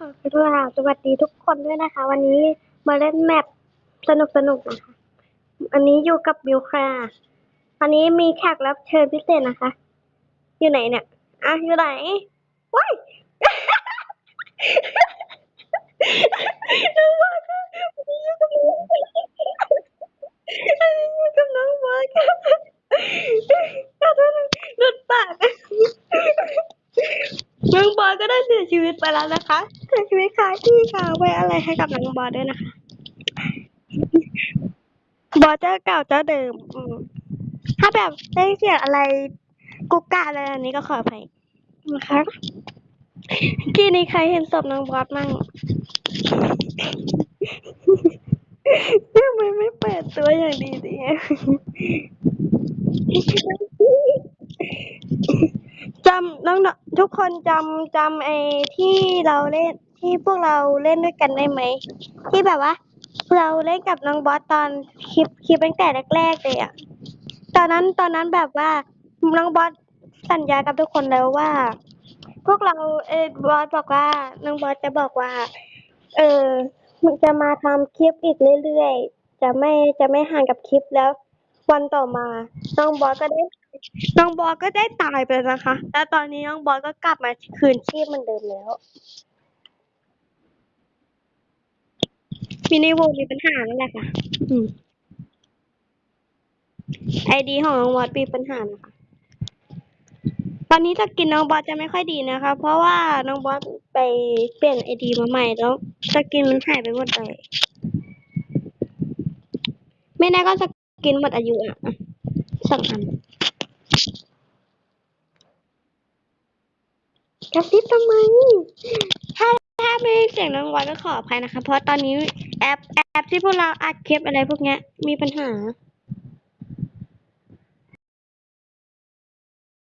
กราบสวัสดีทุกคนด้วยนะคะ วันนี้มาเล่นแมปสนุกสนุกๆนะคะ อันนี้อยู่กับบิวค่ะอันนี้มีแขกรับเชิญพิเศษนะคะ อยู่ไหนเนี่ยอะอยู่ไหนว้ายน้องบอสค่ะวันนี้อยู่กับน้องอันนี้อยู่กับน้องบอสค่ะขอโทษนะหลุดปาก น้องบอสก็ได้เสียชีวิตไปแล้วนะคะเสียชีวิตค่ะที่ค่ะไว้อะไรให้กับน้องบอสด้วยนะคะ บอสเจ้าเก่าเจ้าเดิมอืมถ้าแบบได้เสียอะไรกุกกะอะไรอันนี้ก็ขออภัยนะคะที่นี้ใครเห็นศพน้องบอสมั่งทำไมไม่เปิดตัวอย่างดีดี จำน้องๆทุกคนจำจำไอ้ที่เราเล่นที่พวกเราเล่นด้วยกันได้ไหมที่แบบว่า เราเล่นกับน้องบอสตอนคลิปคลิปตั้งแต่แรกๆเลยอะตอนนั้นตอนนั้นแบบว่าน้องบอสสัญญากับทุกคนแล้วว่า พวกเราเออบอสบอกว่าน้องบอสจะบอกว่า เออมันจะมาทำคลิปอีกเรื่อยๆจะไม่จะไม่ห่างกับคลิปแล้ว วันต่อมาน้องบอสก็ได้ น้องบอสก็ได้ตายไปนะคะ แล้วตอนนี้น้องบอสก็กลับมาคืนชีพเหมือนเดิมแล้วมินิวงมีปัญหานั่นแหละค่ะอืมไอดีของน้องบอสมีปัญหานะคะ ตอนนี้สกินน้องบอสจะไม่ค่อยดีนะคะ เพราะว่าน้องบอสไปเปลี่ยนไอดีมาใหม่แล้วสกินมันหายไปหมดเลย ไม่แน่ก็สกินหมดอายุอะอะสองอัน กระซิบทำไมถ้าถ้าไม่เสียงน้องบอสก็ขออภัยนะคะ เพราะตอนนี้แอปแอปที่พวกเราอัดคลิปอะไรพวกเนี้ยมีปัญหา